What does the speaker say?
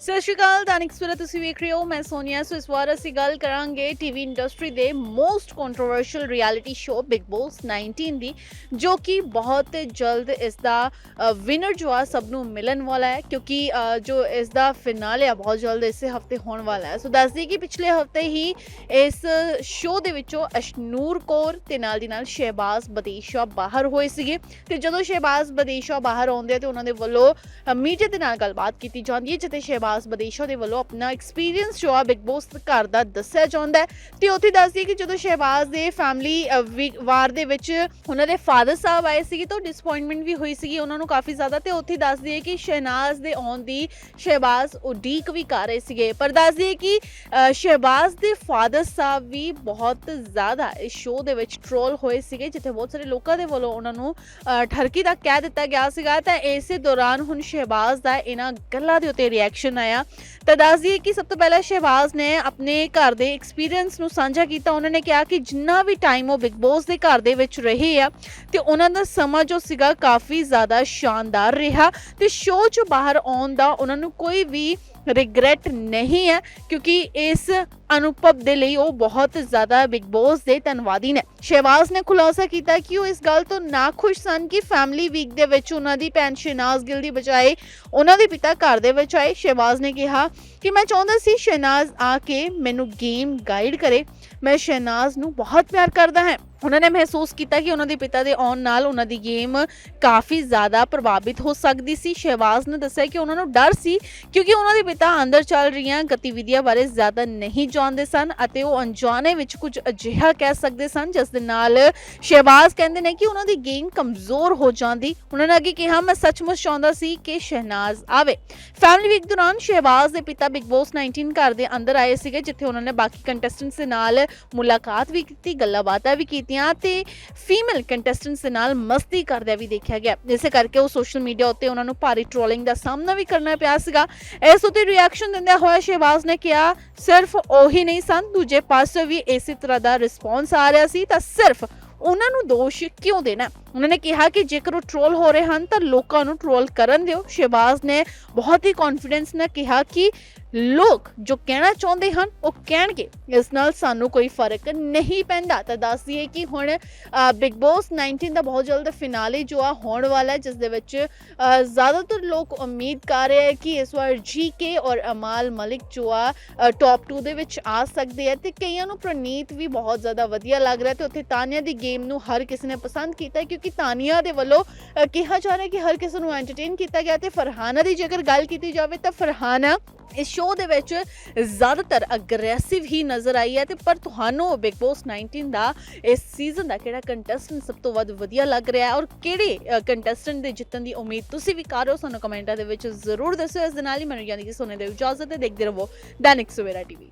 ਸਤਿ ਸ਼੍ਰੀ ਅਕਾਲ, ਦਾਨਿਕ ਸਵੇਰਾ ਤੁਸੀਂ ਵੇਖ ਰਹੇ ਹੋ, ਮੈਂ ਸੋਨੀਆ। ਸੋ ਇਸ ਵਾਰ ਅਸੀਂ ਗੱਲ ਕਰਾਂਗੇ ਟੀਵੀ ਇੰਡਸਟਰੀ ਦੇ most controversial reality show Bigg Boss 19 ਦੀ, ਜੋ ਕਿ ਬਹੁਤ ਜਲਦ ਇਸ ਦਾ ਵਿਨਰ ਜੋ ਆ, ਸਭ ਨੂੰ ਮਿਲਣ ਵਾਲਾ ਹੈ, ਕਿਉਂਕਿ ਜੋ ਇਸ ਦਾ ਫਿਨਾਲੇ ਆ, ਬਹੁਤ ਜਲਦ ਇਸੇ ਹਫ਼ਤੇ ਹੋਣ ਵਾਲਾ ਹੈ। ਸੋ ਦੱਸਦੀ ਕਿ ਪਿਛਲੇ ਹਫ਼ਤੇ ਹੀ ਇਸ ਸ਼ੋਅ ਦੇ ਵਿੱਚੋਂ ਅਸ਼ਨੂਰ ਕੌਰ ਤੇ ਨਾਲ ਦੀ ਨਾਲ ਸ਼ਹਿਬਾਜ਼ ਬਦੀਸ਼ਾ ਬਾਹਰ ਹੋਏ ਸੀਗੇ। ਤੇ ਜਦੋਂ ਸ਼ਹਿਬਾਜ਼ ਬਦੀਸ਼ਾ ਬਾਹਰ ਆਉਂਦੇ ਆ, ਤੇ ਉਹਨਾਂ ਦੇ ਵੱਲੋਂ ਮੀਡੀਆ ਦੇ ਨਾਲ ਗੱਲਬਾਤ ਕੀਤੀ ਜਾਂਦੀ ਹੈ, ਜਿੱਥੇ ਸ਼ਹਿਬਾਜ਼ ਬਦੀਸ਼ਾ ਦੇ ਵੱਲੋਂ ਆਪਣਾ ਐਕਸਪੀਰੀਅੰਸ ਜੋ ਆ ਬਿਗ ਬੌਸ ਘਰ ਦਾ ਦੱਸਿਆ ਜਾਂਦਾ ਹੈ। ਤੇ ਉੱਥੇ ਦੱਸਦੀ ਹੈ ਕਿ ਜਦੋਂ ਸ਼ਹਿਬਾਜ਼ ਦੇ ਫੈਮਿਲੀ ਵਾਰ ਦੇ ਵਿੱਚ ਉਹਨਾਂ ਦੇ ਫਾਦਰ ਸਾਹਿਬ ਆਏ ਸੀਗੇ ਤਾਂ ਡਿਸਪਾਇੰਟਮੈਂਟ ਵੀ ਹੋਈ ਸੀਗੀ ਉਹਨਾਂ ਨੂੰ ਕਾਫੀ ਜ਼ਿਆਦਾ ਤੇ ਉੱਥੇ ਦੱਸਦੀ ਹੈ ਕਿ ਸ਼ਹਿਨਾਜ਼ ਦੇ ਆਉਣ ਦੀ ਸ਼ਹਿਬਾਜ਼ ਉਡੀਕ ਵੀ ਕਰ ਰਹੇ ਸੀਗੇ। ਪਰ ਦੱਸਦੀ ਹੈ ਕਿ ਸ਼ਹਿਬਾਜ਼ ਦੇ ਫਾਦਰ ਸਾਹਿਬ ਵੀ ਬਹੁਤ ਜ਼ਿਆਦਾ ਇਸ ਸ਼ੋਅ ਦੇ ਵਿੱਚ ਟ੍ਰੋਲ ਹੋਏ ਸੀਗੇ, ਜਿੱਥੇ ਬਹੁਤ ਸਾਰੇ ਲੋਕਾਂ ਦੇ ਵੱਲੋਂ ਉਹਨਾਂ ਨੂੰ ਠਰਕੀ ਦਾ ਕਹਿ ਦਿੱਤਾ ਗਿਆ ਸੀਗਾ। ਤਾਂ ਇਸੇ ਦੌਰਾਨ ਹੁਣ ਸ਼ਹਿਬਾਜ਼ ਦਾ ਇਹਨਾਂ ਗੱਲਾਂ ਦੇ ਉੱਤੇ ਰਿਐਕਸ਼ਨ ਆਇਆ ਤਾਂ ਦੱਸ ਦਈਏ ਕਿ ਸਭ ਤੋਂ ਪਹਿਲਾਂ ਸ਼ਹਿਬਾਜ਼ ਨੇ ਆਪਣੇ ਘਰ ਦੇ ਐਕਸਪੀਰੀਅੰਸ ਨੂੰ ਸਾਂਝਾ ਕੀਤਾ। ਉਹਨਾਂ ਨੇ ਕਿਹਾ ਕਿ ਜਿੰਨਾ ਵੀ ਟਾਈਮ ਉਹ ਬਿਗ ਬੌਸ ਦੇ ਘਰ ਦੇ ਵਿੱਚ ਰਹੇ ਆ, ਤੇ ਉਹਨਾਂ ਦਾ ਸਮਾਂ ਜੋ ਸੀਗਾ ਕਾਫੀ ਜ਼ਿਆਦਾ ਸ਼ਾਨਦਾਰ ਰਿਹਾ। ਤੇ ਸ਼ੋਅ 'ਚੋਂ ਬਾਹਰ ਆਉਣ ਦਾ ਉਹਨਾਂ ਨੂੰ ਕੋਈ ਵੀ ਰਿਗਰੈਟ ਨਹੀਂ ਹੈ, ਕਿਉਂਕਿ ਇਸ ਅਨੁਭਵ ਦੇ ਲਈ ਉਹ ਬਹੁਤ ਜ਼ਿਆਦਾ ਬਿਗ ਬੌਸ ਦੇ ਧੰਨਵਾਦੀ ਨੇ। ਸ਼ਹਿਬਾਜ਼ ਨੇ ਖੁਲਾਸਾ ਕੀਤਾ ਕਿ ਉਹ ਇਸ ਗੱਲ ਤੋਂ ਨਾਖੁਸ਼ ਸਨ ਕਿ ਫੈਮਿਲੀ ਵੀਕ ਦੇ ਵਿੱਚ ਉਹਨਾਂ ਦੀ ਭੈਣ ਸ਼ਹਿਨਾਜ਼ ਗਿੱਲ ਦੀ ਬਜਾਏ ਉਹਨਾਂ ਦੇ ਪਿਤਾ ਘਰ ਦੇ ਵਿੱਚ ਆਏ। ਸ਼ਹਿਬਾਜ਼ ਨੇ ਕਿਹਾ ਕਿ ਮੈਂ ਚਾਹੁੰਦਾ ਸੀ ਸ਼ਹਿਨਾਜ਼ ਆ ਕੇ ਮੈਨੂੰ ਗੇਮ ਗਾਈਡ ਕਰੇ। ਮੈਂ ਸ਼ਹਿਨਾਜ਼ ਨੂੰ ਬਹੁਤ ਪਿਆਰ ਕਰਦਾ ਹਾਂ। ਉਹਨਾਂ ਨੇ ਮਹਿਸੂਸ ਕੀਤਾ ਕਿ ਉਹਨਾਂ ਦੇ ਪਿਤਾ ਦੇ ਆਉਣ ਨਾਲ ਉਹਨਾਂ ਦੀ ਗੇਮ ਕਾਫੀ ਜ਼ਿਆਦਾ ਪ੍ਰਭਾਵਿਤ ਹੋ ਸਕਦੀ ਸੀ। ਸ਼ਹਿਬਾਜ਼ ਨੇ ਦੱਸਿਆ ਕਿ ਉਹਨਾਂ ਨੂੰ ਡਰ ਸੀ ਕਿਉਂਕਿ ਉਹਨਾਂ ਦੇ ਪਿਤਾ ਅੰਦਰ ਚੱਲ ਰਹੀਆਂ ਗਤੀਵਿਧੀਆਂ ਬਾਰੇ ਜ਼ਿਆਦਾ ਨਹੀਂ ਜਾਣਦੇ ਸਨ ਅਤੇ ਉਹ ਅਣਜਾਣੇ ਵਿੱਚ ਕੁਝ ਅਜਿਹਾ ਕਹਿ ਸਕਦੇ ਸਨ, ਜਿਸ ਦੇ ਨਾਲ ਸ਼ਹਿਬਾਜ਼ ਕਹਿੰਦੇ ਨੇ ਕਿ ਉਹਨਾਂ ਦੀ ਗੇਮ ਕਮਜ਼ੋਰ ਹੋ ਜਾਂਦੀ। ਉਹਨਾਂ ਨੇ ਅੱਗੇ ਕਿਹਾ, ਮੈਂ ਸੱਚਮੁੱਚ ਚਾਹੁੰਦਾ ਸੀ ਕਿ ਸ਼ਹਿਨਾਜ਼ ਆਵੇ। ਫੈਮਿਲੀ ਵੀਕ ਦੌਰਾਨ ਸ਼ਹਿਬਾਜ਼ ਦੇ ਪਿਤਾ ਬਿਗ ਬੌਸ 19 ਘਰ ਦੇ ਅੰਦਰ ਆਏ ਸੀਗੇ, ਜਿੱਥੇ ਉਹਨਾਂ ਨੇ ਬਾਕੀ ਕੰਟੈਸਟੈਂਟਸ ਦੇ ਨਾਲ ਮੁਲਾਕਾਤ ਵੀ ਕੀਤੀ ਗੱਲਾਂ ਬਾਤਾਂ ਵੀ ਕੀਤੀਆਂ। ਤੇ ਫੀਮੇਲ ਕੰਟੈਸਟੈਂਟਸ ਦੇ ਨਾਲ ਮਸਤੀ ਕਰਦਿਆਂ ਵੀ ਦੇਖਿਆ ਗਿਆ। ਇਸੇ ਕਰਕੇ ਉਹ ਸੋਸ਼ਲ ਮੀਡੀਆ ਉੱਤੇ ਉਹਨਾਂ ਨੂੰ ਭਾਰੀ ਟ੍ਰੋਲਿੰਗ ਦਾ ਸਾਹਮਣਾ ਵੀ ਕਰਨਾ ਪਿਆ ਸੀਗਾ। ਇਸ ਉੱਤੇ ਰਿਐਕਸ਼ਨ ਦਿੰਦਿਆਂ ਹੋਇਆ ਸ਼ਹਿਬਾਜ਼ ਨੇ ਕਿਹਾ, ਸਿਰਫ ਉਹੀ ਨਹੀਂ ਸਨ, ਦੂਜੇ ਪਾਸੇ ਵੀ ਇਸੇ ਤਰ੍ਹਾਂ ਦਾ ਰਿਸਪੌਂਸ ਆ ਰਿਹਾ ਸੀ, ਤਾਂ ਸਿਰਫ ਉਹਨਾਂ ਨੂੰ ਦੋਸ਼ ਕਿਉਂ ਦੇਣਾ? ਉਹਨਾਂ ਨੇ ਕਿਹਾ ਕਿ ਜੇਕਰ ਉਹ ਟ੍ਰੋਲ ਹੋ ਰਹੇ ਹਨ, ਤਾਂ ਲੋਕਾਂ ਨੂੰ ਟ੍ਰੋਲ ਕਰਨ ਦਿਓ। ਸ਼ਹਿਬਾਜ਼ ਨੇ ਬਹੁਤ ਹੀ ਕੌਨਫੀਡੈਂਸ ਨਾਲ ਕਿਹਾ ਕਿ ਲੋਕ ਜੋ ਕਹਿਣਾ ਚਾਹੁੰਦੇ ਹਨ, ਉਹ ਕਹਿਣਗੇ। ਇਸ ਨਾਲ ਸਾਨੂੰ ਕੋਈ ਫ਼ਰਕ ਨਹੀਂ ਪੈਂਦਾ। ਤਾਂ ਦੱਸ ਦਈਏ ਕਿ ਹੁਣ ਬਿਗ ਬੌਸ 19 ਦਾ ਬਹੁਤ ਜਲਦ ਫਿਨਾਲੇ ਜੋ ਆ ਹੋਣ ਵਾਲਾ ਹੈ, ਜਿਸ ਦੇ ਵਿੱਚ ਜ਼ਿਆਦਾਤਰ ਲੋਕ ਉਮੀਦ ਕਰ ਰਹੇ ਹੈ ਕਿ ਇਸ ਵਾਰ ਜੀਕੇ ਔਰ ਅਮਾਲ ਮਲਿਕ ਜੋ ਆ ਟੌਪ 2 ਦੇ ਵਿੱਚ ਆ ਸਕਦੇ ਹੈ। ਤੇ ਕਈਆਂ ਨੂੰ ਪ੍ਰਨੀਤ ਵੀ ਬਹੁਤ ਜ਼ਿਆਦਾ ਵਧੀਆ ਲੱਗ ਰਿਹਾ ਤੇ ਉੱਥੇ ਤਾਨੀਆ ਦੀ ਗੇਮ ਨੂੰ ਹਰ ਕਿਸੇ ਨੇ ਪਸੰਦ ਕੀਤਾ ਕਿਉਂਕਿ ਕਿਉਂਕਿ ਤਾਨੀਆ ਦੇ ਵੱਲੋਂ ਕਿਹਾ ਜਾ ਰਿਹਾ ਕਿ ਹਰ ਕਿਸੇ ਨੂੰ ਐਂਟਰਟੇਨ ਕੀਤਾ ਗਿਆ ਤੇ ਫਰਹਾਨਾ ਦੀ ਜੇਕਰ ਗੱਲ ਕੀਤੀ ਜਾਵੇ ਤਾਂ ਫਰਹਾਨਾ ਇਸ ਸ਼ੋਅ ਦੇ ਵਿੱਚ ਜ਼ਿਆਦਾਤਰ ਅਗਰੈਸਿਵ ਹੀ ਨਜ਼ਰ ਆਈ ਹੈ ਤੇ ਪਰ ਤੁਹਾਨੂੰ ਬਿਗ ਬੌਸ 19 ਦਾ ਇਸ ਸੀਜ਼ਨ ਦਾ ਕਿਹੜਾ ਕੰਟੈਸਟੈਂਟ ਸਭ ਤੋਂ ਵੱਧ ਵਧੀਆ ਲੱਗ ਰਿਹਾ ਹੈ ਔਰ ਕਿਹੜੇ ਕੰਟੈਸਟੈਂਟ ਦੇ ਜਿੱਤਣ ਦੀ ਉਮੀਦ ਤੁਸੀਂ ਵੀ ਕਰ ਰਹੇ ਹੋ, ਸਾਨੂੰ ਕਮੈਂਟਾਂ ਦੇ ਵਿੱਚ ਜ਼ਰੂਰ ਦੱਸਿਓ। ਇਸ ਦੇ ਨਾਲ ਹੀ ਮੈਨੂੰ ਯਾਨੀ ਕਿ ਸੁਣਨ ਦੇ ਇਜਾਜ਼ਤ ਹੈ। ਦੇਖਦੇ ਰਹੋ ਦੈਨਿਕ ਸਵੇਰਾ ਟੀਵੀ।